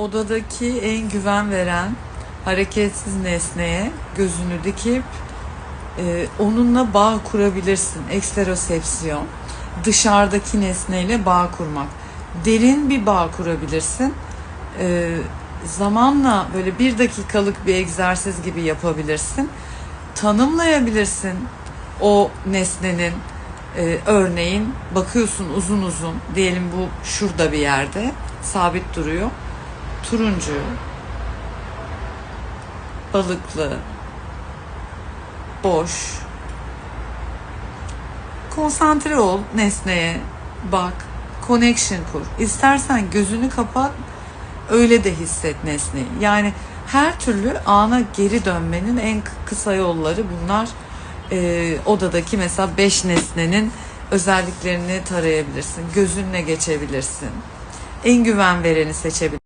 Odadaki en güven veren hareketsiz nesneye gözünü dikip e, onunla bağ kurabilirsin. Eksterosepsiyon. Dışarıdaki nesneyle bağ kurmak. Derin bir bağ kurabilirsin. E, zamanla böyle bir dakikalık bir egzersiz gibi yapabilirsin. Tanımlayabilirsin o nesnenin e, örneğin bakıyorsun uzun uzun diyelim bu şurada bir yerde sabit duruyor. Turuncu, balıklı, boş. Konsantre ol nesneye, bak, connection kur. İstersen gözünü kapat, öyle de hisset nesneyi. Yani her türlü ana geri dönmenin en kısa yolları bunlar. Ee, odadaki mesela beş nesnenin özelliklerini tarayabilirsin. Gözünle geçebilirsin. En güven vereni seçebilirsin.